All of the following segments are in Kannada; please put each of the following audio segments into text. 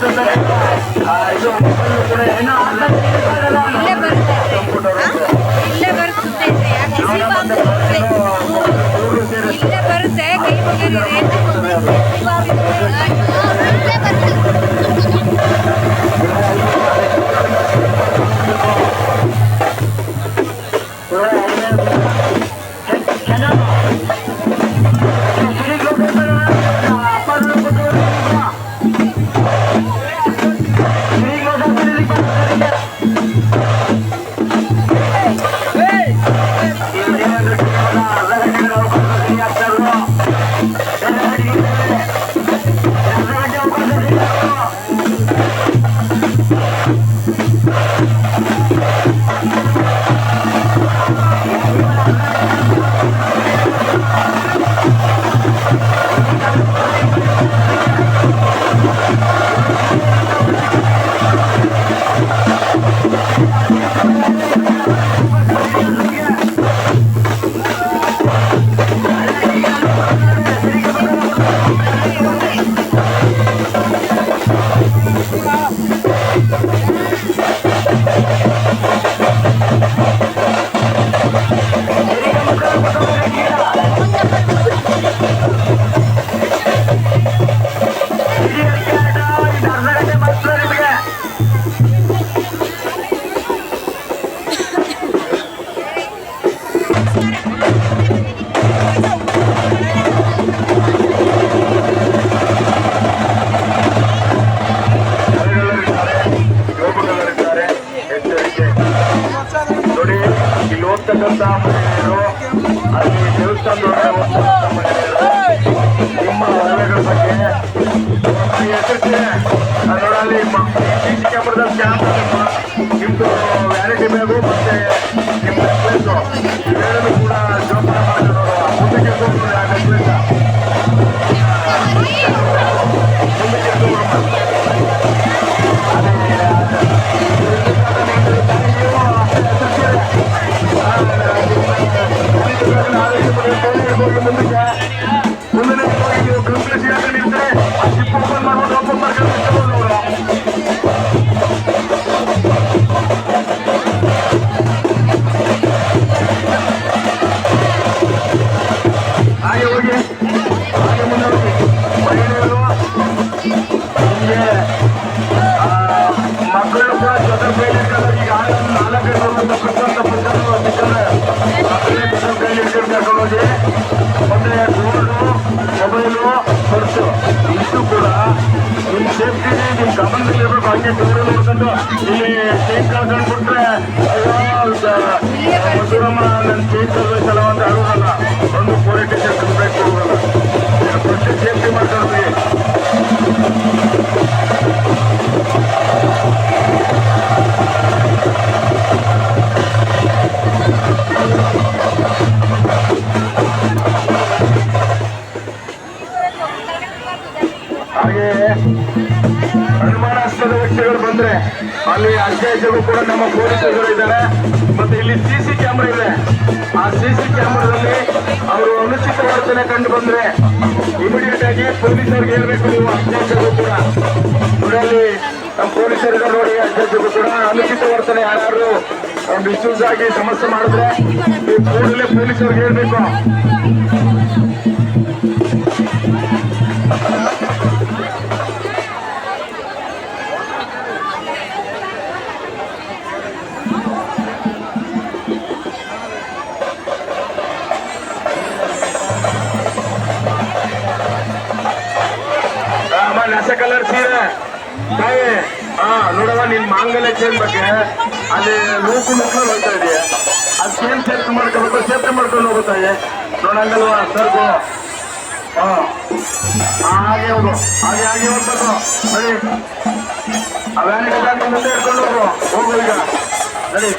ಕೊಡ್ತಿದ್ದಾರೆ ಆ, ಇದು ಎಚ್ಚರಿಕೆ ಅದರಲ್ಲಿ ಸಿ ಹಾಗೆ ಅಂಚೆಗೂ ಕೂಡ ನಮ್ಮ ಪೊಲೀಸರು ಇದ್ದಾರೆ. ಮತ್ತೆ ಇಲ್ಲಿ ಸಿಸಿ ಕ್ಯಾಮ್ರಾ ಇದೆ. ಆ ಸಿಸಿ ಕ್ಯಾಮ್ರಾದಲ್ಲಿ ಅವರು ಅನುಚಿತ ವರ್ತನೆ ಕಂಡು ಬಂದ್ರೆ ಇಮಿಡಿಯೇಟ್ ಆಗಿ ಪೊಲೀಸರಿಗೆ ಹೇಳ್ಬೇಕು ನೀವು ಅಧ್ಯಕ್ಷರು ಕೂಡ. ನೋಡಿ, ಅಲ್ಲಿ ನಮ್ಮ ಪೊಲೀಸರಿದ ನೋಡಿ, ಅಧ್ಯಕ್ಷರು ಕೂಡ ಅನುಚಿತ ವರ್ತನೆ ಯಾರು ಮಿಸ್ಯೂಸ್ ಆಗಿ ಸಮಸ್ಯೆ ಮಾಡಿದ್ರೆ ನೀವು ಕೂಡಲೇ ಪೊಲೀಸರಿಗೆ ಹೇಳ್ಬೇಕು. ಅಲ್ಲಿ ನೂಕು ಮಕ್ಕಳು ಹೋಗ್ತಾ ಇದೆಯಾ ಅದು ಸೇಮ್ ಸೇಫ್ಟಿ ಮಾಡ್ಕೋಬೇಕು ಸೇಫ್ಟಿ ಮಾಡ್ಕೊಂಡು ಇದೆ. ನೋಡಂಗಲ್ವಾ ಸರ್ಗು ಹಾಗೆ ಹೋಗು. ಹಾಗೆ ಹಾಗೆ ಹೋಗ್ಬೇಕು. ನಡಿ ಆ ಹೇಳ್ಕೊಂಡು ಮುಂದೆ ಇಟ್ಕೊಂಡು ಹೋಗು. ಹೋಗು ಈಗ. ನಡಿ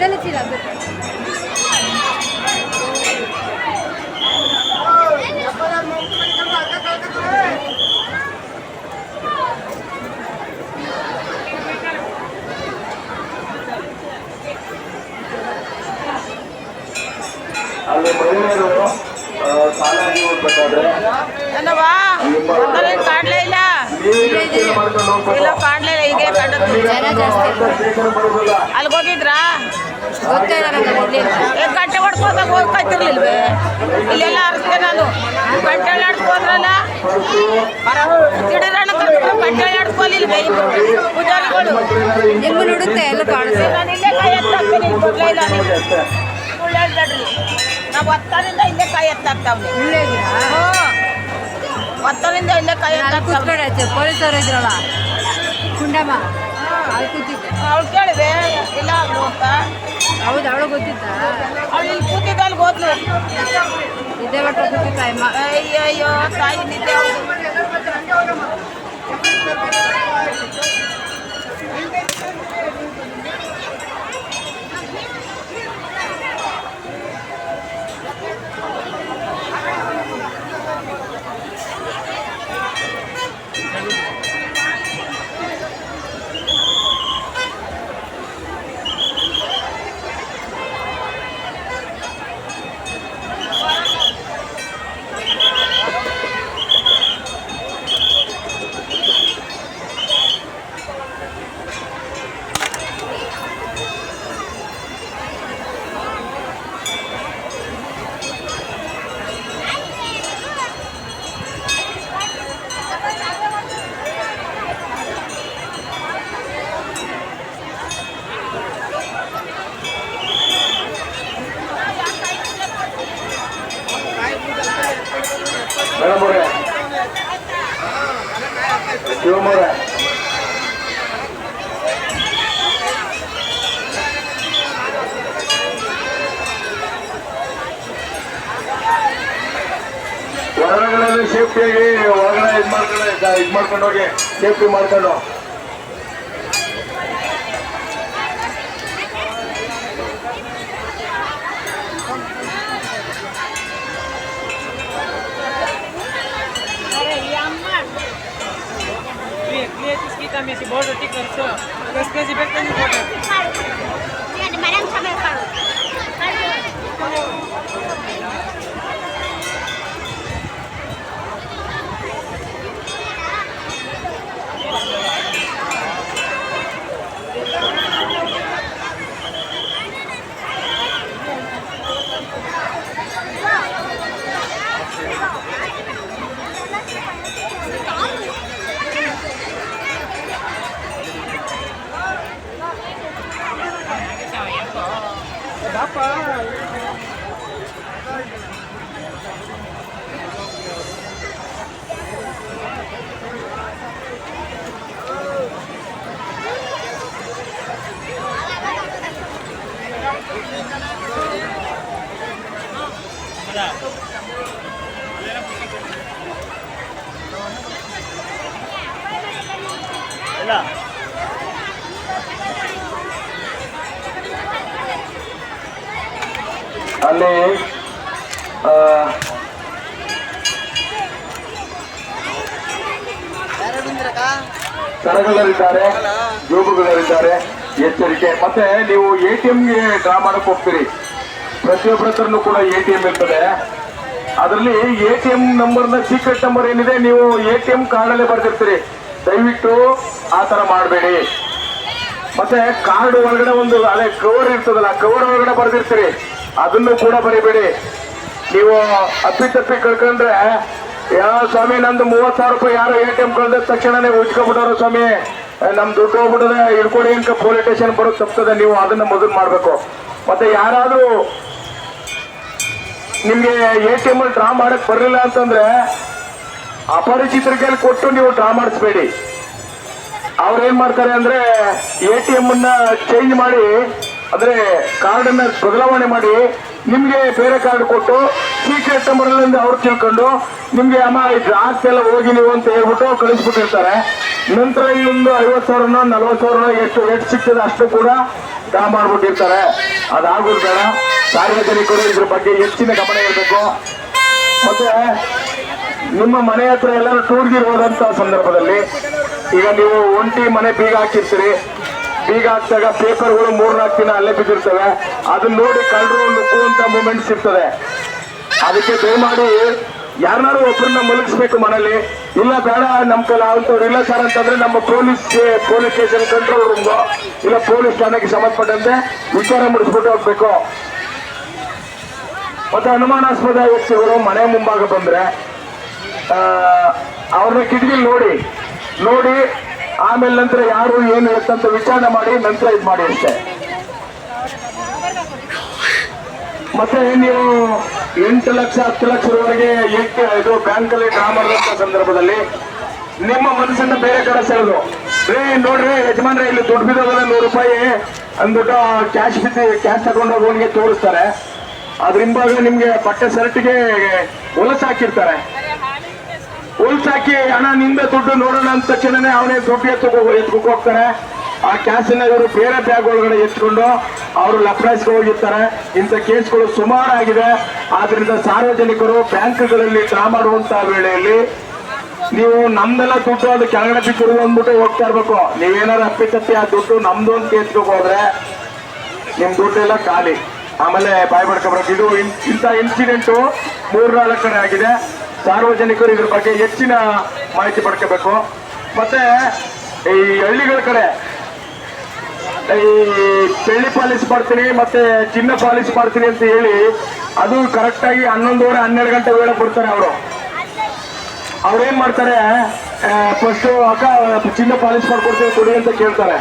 ಅದೆಲ್ಲ ಚೀಲ ಅದು ಅಲ್ಲಿ ಮಹಿಳೆಯರು ಆ, ಸಾಲಾಗಿ ಹೋಗ್ಬೇಕಾದ್ರೆ ಏನವ್ವ? ಮೊದಲೇನು ಕಾಡ್ಲೇ ಇಲ್ಲ. ನೀರು ಯೋಚನೆ ಮಾಡ್ಕೊಂಡು ಹೋಗ್ಬೇಕು. ಇಲ್ಲ ಕಾಡ್ಲೇ ಇಲ್ಲ. ಹೀಗೆ ಕಂಡದ್ದು ಜನ ಜಾಸ್ತಿ ಇಲ್ಲ. ಗೊತ್ತೇ ಇಲ್ಲ ನಂಗೆ ಇಲ್ಲಿ. ಗಂಟೆ ಹೊಡ್ಕೋದಾಗ ಹೋಗ್ಕತ್ತಿರ್ಲಿಲ್ವೇ ಇಲ್ಲೆಲ್ಲ ಅರ್ಸ್ತೆ ನಾನು. ಗಂಟೆ ಆಡ್ಕೋದ್ರಲ್ಲ ತಿಡಿರಣ್ಣ ಕರ್ಕೊಂಡು ಗಂಟೆ ಆಡ್ಕೊಲಿಲ್ವೇ ಪೂಜಾರಿಗಳು. ನಿಮ್ಗೆ ನೋಡುತ್ತೆ ಎಲ್ಲ ಕಾಣಿಸ್ತದೆ ನಾನು ಇಲ್ಲೇ ಕೈ ಎತ್ತಾಕ್ತೀನಿ ಇಲ್ಲಿ ಸುಳ್ಳು ಹೇಳ್ಬೇಡ್ರಿ. ನಾವು ಒತ್ತರಿಂದ ಇಲ್ಲೇ ಕೈ ಎತ್ತಾಕ್ತಾವ್ನಿ ಇಲ್ಲೇ ಇದೀರಾ? ಹ್ಞೂ ಒತ್ತರಿಂದ ಇಲ್ಲೇ ಕೈ ಕೂತ್ಕೊಂಡೆ ಪೊಲೀಸರು ಇದ್ರಲ್ಲ. ಕುಂಡಮ್ಮ ಅವಳು ಕೇಳಿದೆ ಇಲ್ಲ ಅಂತ ಗೊತ್ತಿತ್ತ ಅವಳು ಇಲ್ಲಿ ಕೂತಿದ್ದ ಅಲ್ಲಿ ಹೋದ್ಲು ಇದೇ ಮಟ್ಟ ಕೂತಿತ್ತ ಅಮ್ಮ ಅಯ್ಯಯ್ಯೋ ತಾಯಿ ನಿದ್ದೆ ಹೊರಗಡೆ ಸೇಫ್ಟಿಯಾಗಿ ಹೊರಗಡೆ ಇದು ಮಾಡ್ಕೊಂಡು ಇದು ಮಾಡ್ಕೊಂಡು ಹೋಗಿ ಸೇಫ್ಟಿ ಮಾಡ್ಕೊಂಡು Esse bode aqui cansou. Esse que esse tem ಅಲ್ಲಿ ಆ, ಸರಗಳರಿದ್ದಾರೆ ಜೋಬುಗಳರಿದ್ದಾರೆ ಎಚ್ಚರಿಕೆ. ಮತ್ತೆ ನೀವು ಎ ಟಿ ಎಂಗೆ ಡ್ರಾ ಮಾಡಕ್ ಹೋಗ್ತೀರಿ. ಪ್ರತಿಯೊಬ್ಬರ ಹತ್ರನೂ ಕೂಡ ಎ ಟಿ ಎಂ ಇರ್ತದೆ. ಅದರಲ್ಲಿ ಎ ಟಿ ಎಂ ನಂಬರ್ನ ಸೀಕ್ರೆಟ್ ನಂಬರ್ ಏನಿದೆ ನೀವು ಎ ಟಿ ಎಂ ಕಾರ್ಡಲ್ಲೇ ಬರ್ತಿರ್ತೀರಿ ದಯವಿಟ್ಟು ಆ ಥರ ಮಾಡಬೇಡಿ. ಮತ್ತೆ ಕಾರ್ಡ್ ಒಳಗಡೆ ಒಂದು, ಅದೇ ಕವರ್ ಇರ್ತದಲ್ಲ ಕವರ್ ಒಳಗಡೆ ಬರೆದಿರ್ತೀರಿ. ಅದನ್ನು ಕೂಡ ಬರಿಬೇಡಿ. ನೀವು ಅಪ್ಪಿ ತಪ್ಪಿ ಕಳ್ಕೊಂಡ್ರೆ ಯಾವ ಸ್ವಾಮಿ, ನಂದು ಮೂವತ್ ಸಾವಿರ ರೂಪಾಯಿ ಯಾರು ಎ ಟಿ ಎಂ ಕಳ್ದ ತಕ್ಷಣನೇ ಉಜ್ಕೊಬಿಟ್ಟವ್ರು ಸ್ವಾಮಿ. ನಮ್ ದುಡ್ಡು ಹೋಗ್ಬಿಟ್ಟದೆ ಹಿಡ್ಕೊಡಿ ಅಂತ ಪೊಲೀಸ್ ಸ್ಟೇಷನ್ ಬರೋದು ತಪ್ತದೆ, ನೀವು ಅದನ್ನ ಮೊದಲು ಮಾಡ್ಬೇಕು. ಮತ್ತೆ ಯಾರಾದ್ರೂ ನಿಮ್ಗೆ ಎ ಟಿ ಎಂ ಅಲ್ಲಿ ಡ್ರಾ ಮಾಡಕ್ ಬರಲಿಲ್ಲ ಅಂತಂದ್ರೆ ಅಪರಿಚಿತರಿಗೆ ಕೊಟ್ಟು ನೀವು ಡ್ರಾ ಮಾಡಿಸ್ಬೇಡಿ. ಅವ್ರು ಏನ್ ಮಾಡ್ತಾರೆ ಅಂದ್ರೆ ಎ ಟಿ ಎಂ ಅನ್ನ ಚೇಂಜ್ ಮಾಡಿ, ಅಂದ್ರೆ ಕಾರ್ಡ್ ಅನ್ನ ಬದಲಾವಣೆ ಮಾಡಿ, ನಿಮ್ಗೆ ಬೇರೆ ಕಾರ್ಡ್ ಕೊಟ್ಟು ಸೀಕ್ರೆಟ್ ನಂಬರ್ ಅವ್ರು ತಿಳ್ಕೊಂಡು ನಿಮ್ಗೆ ಅಮ್ಮ ಇದು ಎಲ್ಲ ಹೋಗಿ ನೀವು ಅಂತ ಹೇಳ್ಬಿಟ್ಟು ಕಳಿಸ್ಬಿಟ್ಟಿರ್ತಾರೆ. ನಂತರ ಇನ್ನೊಂದು ಐವತ್ತು ಸಾವಿರನೋ, ನಲ್ವತ್ತು ಸಾವಿರನೋ ಎಷ್ಟು ಎಷ್ಟು ಸಿಗ್ತದೆ ಅಷ್ಟು ಕೂಡ ಡ್ರಾ ಮಾಡ್ಬಿಟ್ಟಿರ್ತಾರೆ. ಅದಾಗೋದು ಬೇಡ. ಸಾರ್ವಜನಿಕರು ಇದ್ರ ಬಗ್ಗೆ ಹೆಚ್ಚಿನ ಗಮನ ಇರಬೇಕು. ಮತ್ತೆ ನಿಮ್ಮ ಮನೆ ಹತ್ರ ಎಲ್ಲರೂ ಟೂರ್ಗೆ ಸಂದರ್ಭದಲ್ಲಿ ಈಗ ನೀವು ಒಂಟಿ ಮನೆ ಬೀಗ ಹಾಕಿರ್ತೀರಿ. ಬೀಗ ಹಾಕಿದಾಗ ಪೇಪರ್ಗಳು ಮೂರ್ನಾಲ್ಕು ದಿನ ಅಲ್ಲೇ ಬಿದ್ದಿರ್ತವೆ. ಅದನ್ನ ನೋಡಿ ಕಳ್ಳರು ನುಗ್ಗುವಂತ ಮೂಮೆಂಟ್ಸ್ ಇರ್ತದೆ ಅದಕ್ಕೆ ದಯಮಾಡಿ ಯಾರನ್ನಾರು ಒಬ್ಬರನ್ನ ಮಲಗಿಸ್ಬೇಕು ಮನೇಲಿ ಇಲ್ಲ ಬೇಡ ನಮ್ಮ ಕೈಲಿ ಅಂತವ್ರು ಇಲ್ಲ ಸರ್ ಅಂತಂದ್ರೆ ನಮ್ಮ ಪೊಲೀಸ್ ಪೊಲೀಸ್ ಸ್ಟೇಷನ್ ಕಂಟ್ರೋಲ್ ರೂಮ್ಗೋ ಇಲ್ಲ ಪೊಲೀಸ್ ಠಾಣೆಗೆ ಸಂಬಂಧಪಟ್ಟಂತೆ ವಿಚಾರ ಮುಡಿಸ್ಬಿಟ್ಟು ಹೋಗ್ಬೇಕು. ಮತ್ತೆ ಅನುಮಾನಾಸ್ಪದ ವ್ಯಕ್ತಿಗಳು ಮನೆ ಮುಂಭಾಗ ಬಂದ್ರೆ ಅವ್ರನ್ನ ಕಿಟಕಿಲಿ ನೋಡಿ ನೋಡಿ, ಆಮೇಲೆ ನಂತರ ಯಾರು ಏನು ಹೇಳ್ತಂತ ವಿಚಾರಣೆ ಮಾಡಿ, ನಂತರ ಇದು ಮಾಡಿ ಅಷ್ಟೇ ಮತ್ತೆ ನೀವು ಎಂಟು ಲಕ್ಷ, ಹತ್ತು ಲಕ್ಷದವರೆಗೆ ಇದು ಬ್ಯಾಂಕ್ ಅಲ್ಲಿ ಡ್ರಾ ಮಾಡಿದಂತ ಸಂದರ್ಭದಲ್ಲಿ ನಿಮ್ಮ ಮನಸ್ಸನ್ನ ಬೇರೆ ಕಡೆ ಸೆಳೆದು ರೇ ನೋಡ್ರಿ, ಯಜಮಾನ್ರೆ, ಇಲ್ಲಿ ದುಡ್ಡು ಬಿದ್ದೋಗಲ್ಲ, ನೂರು ರೂಪಾಯಿ, ಅಂದ್ಬಿಟ್ಟು ಕ್ಯಾಶ್ ಬಿದ್ದು ಕ್ಯಾಶ್ ತಗೊಂಡು ಹೋಗೋನಿಗೆ ತೋರಿಸ್ತಾರೆ. ಅದ್ರ ನಿಮ್ಗೆ ಬಟ್ಟೆ ಶರ್ಟ್ಗೆ ಹೊಲಸು ಹಾಕಿರ್ತಾರೆ. ಹಾಕಿ ಹಣ ನಿಂದ ದುಡ್ಡು ನೋಡೋಣ ಅಂತ ತಕ್ಷಣನೇ ಅವನೇ ದುಡ್ಡು ಎತ್ಕೊ ಎತ್ಕೊಕ್ ಹೋಗ್ತಾರೆ. ಆ ಕ್ಯಾಸಿನ ಇವರು ಬೇರೆ ಬ್ಯಾಗ್ ಒಳಗಡೆ ಎತ್ಕೊಂಡು ಅವರು ಲಪ್ರಾಯಿಸ್ಗೆ ಹೋಗಿರ್ತಾರೆ. ಇಂಥ ಕೇಸ್ಗಳು ಸುಮಾರು ಆಗಿದೆ ಆದ್ರಿಂದ ಸಾರ್ವಜನಿಕರು ಬ್ಯಾಂಕ್ಗಳಲ್ಲಿ ಡ್ರಾ ಮಾಡುವಂತಹ ವೇಳೆಯಲ್ಲಿ ನೀವು ನಮ್ದೆಲ್ಲ ದುಡ್ಡು ಅದು ಕೆಳಗಡೆ ಬಿಟ್ಟು ಅಂದ್ಬಿಟ್ಟು ಹೋಗ್ತಾ ಇರ್ಬೇಕು. ನೀವೇನಾರು ಅಪ್ಪಿ ತಪ್ಪಿ ಆ ದುಡ್ಡು ನಮ್ದು ಅಂತ ಎತ್ಕೋಕ್ ಹೋದ್ರೆ ನಿಮ್ ದುಡ್ಡೆಲ್ಲ ಖಾಲಿ. ಆಮೇಲೆ ಬಾಯ್ ಬಡ್ಕೊಬರಕ್ಕೆ ಇದು ಇಂಥ ಇನ್ಸಿಡೆಂಟು ಮೂರ್ನಾಲ್ಕು ಕಡೆ ಆಗಿದೆ. ಸಾರ್ವಜನಿಕರು ಇದ್ರ ಬಗ್ಗೆ ಹೆಚ್ಚಿನ ಮಾಹಿತಿ ಪಡ್ಕೋಬೇಕು. ಮತ್ತೆ ಈ ಹಳ್ಳಿಗಳ ಕಡೆ ಈ ಬೆಳ್ಳಿ ಪಾಲಿಸ್ ಮಾಡ್ತೀನಿ, ಮತ್ತೆ ಚಿನ್ನ ಪಾಲಿಸ್ ಮಾಡ್ತೀನಿ ಅಂತ ಹೇಳಿ ಅದು ಕರೆಕ್ಟ್ ಆಗಿ ಹನ್ನೊಂದುವರೆ, ಹನ್ನೆರಡು ಗಂಟೆ ವೇಳೆ ಕೊಡ್ತಾರೆ ಅವರು. ಅವ್ರೇನ್ ಮಾಡ್ತಾರೆ ಫಸ್ಟ್ ಅಕ್ಕ, ಚಿನ್ನ ಪಾಲಿಸ್ ಮಾಡ್ಕೊಡ್ತೀವಿ ಕೊಡಿ ಅಂತ ಕೇಳ್ತಾರೆ.